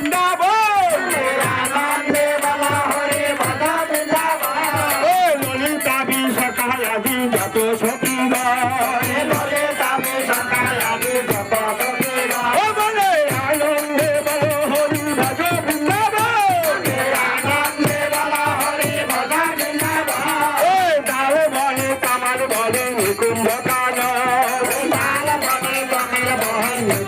বৃন্দাবন ললিতা বিশাখায় আদি যত সতীরা কুম্ভকাল বাল বনে কমল বহন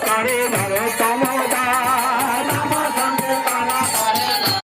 કરે નરે તમો